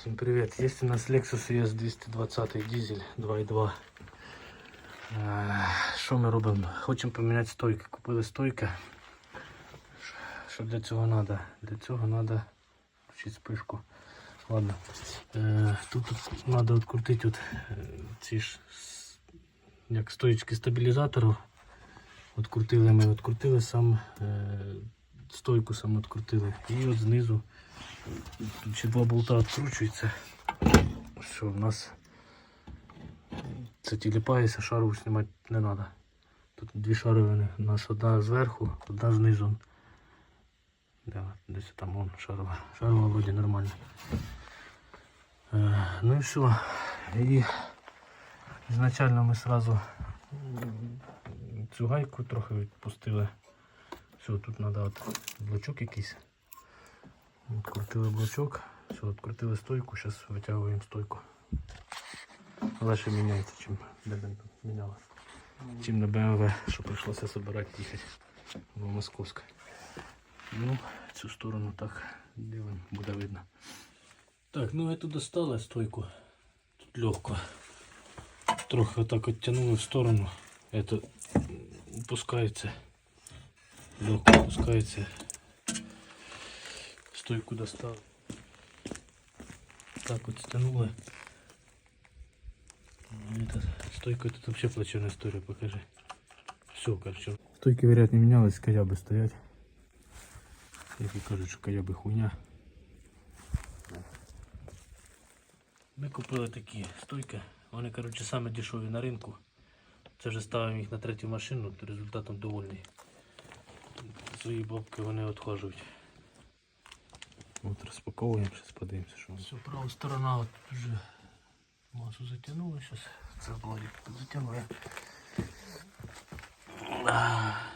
Всем привет! Есть у нас Lexus ES 220 дизель 2.2. Е, Що ми робимо? Хочемо поміняти стойки. Купили стойки. Що для цього треба? Для цього треба включити спишку. Ладно. Е, Тут треба відкрутити от, ці ж с- як стоїчки стабілізаторів. Открутили ми, відкрутили сам е, стойку сам відкрутили. І от знизу Тут ще два болта відкручуються. Все, у нас це тіліпається, шару знімати не треба. Тут дві шаровини. У нас одна зверху, одна знизу. Да, десь там вон шарова. Шарова вроді нормально. Е, ну і все. І ізначально ми сразу м, цю гайку трохи відпустили. Все, тут треба от блочок якийсь. Відкрутили блочок, все, відкрутили стойку, зараз витягуємо стойку. Легше б тут мінялося. Чим на BMW, що прийшлося збирати їхати в Московськ. Ну, цю сторону так дивимо, буде видно. Так, ну я достала стойку. Тут легко. Трохи так оттянули в сторону. Это опускається. Легко опускається. Стойку достал. Так вот стянули. Стойка тут вообще плачевная история, покажи. Все, короче. Стойки, говорят, не менялись, каяби стоять. Які кажуть, що каяби хуйня. Ми купили такі стойки. Вони, короче, саме дешеві на ринку. Це вже ставимо їх на третю машину, то результатом довольний. Свої бабки вони відхожують. От розпаковуємо, зараз подивимося, що. Все, права сторона от вже масу затягнула, зараз це владик затягує.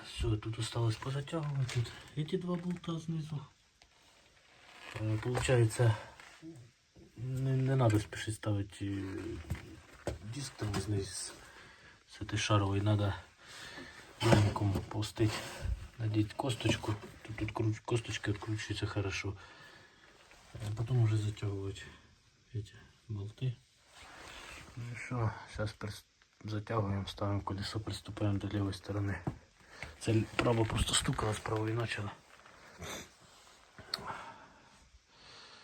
Все, тут осталось позатягувати. Тут эти два болта знизу. Получається, не, не надо спішити ставити е, диск там знизу з, з этой шаровой, надо маленькому пустить, надеть косточку. Тут, тут круч, косточка откручивается хорошо. А потом уже затягивать эти болты. Ну и что, сейчас затягиваем, ставим колесо, приступаем до левой стороны. Цель право просто стукала, с правої начала.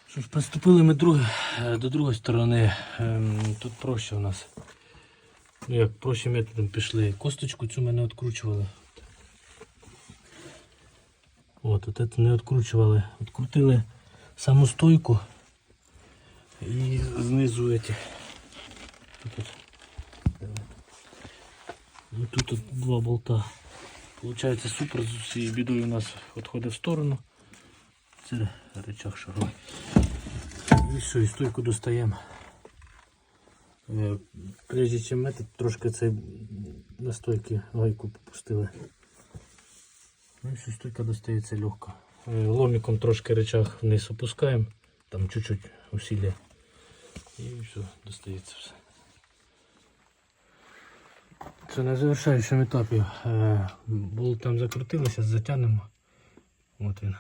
Що ж, приступили ми друге, е, до другої сторони. Ем, Тут проще у нас. Ну як проще методом пішли. Косточку цю ми не відкручували. От, от це не відкручували. Відкрутили саму стойку і знизу эти. Тут, тут два болта. Получається супер з цією бідою у нас відходить в сторону. Це рычаг шаровий. І все, і стойку достаємо. Е, Прежде чим метод, трошки цей на стойки гайку попустили. Ну і все, стойка достається легко. Е, Ломиком трошки рычаг вниз опускаємо, там чуть-чуть усилия. І все, достається все. Це на завершаючому етапі. Е, Болт там закрутили, зараз затягнемо. От він.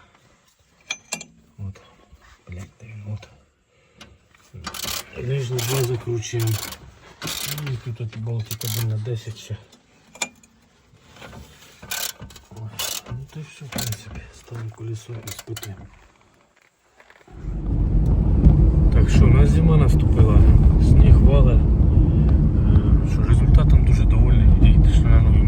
От. Блять, де він от. Нижні два закручуємо. Ну, І тут от болтик один на 10 ще. Ну то все, в принципі, ставимо колесо і. Так что у нас зима наступила, снег вале, э, Что результатом тоже довольний і йдеш на новий